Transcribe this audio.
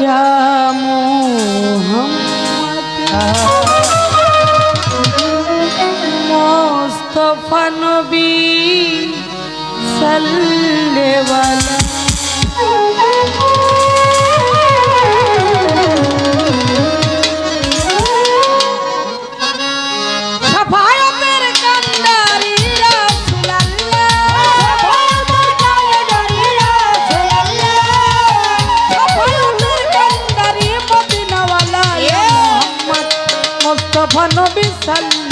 يا محمد مصطفى نبي صلى وسلم Mustafa Nabi সাল্লেওয়ালা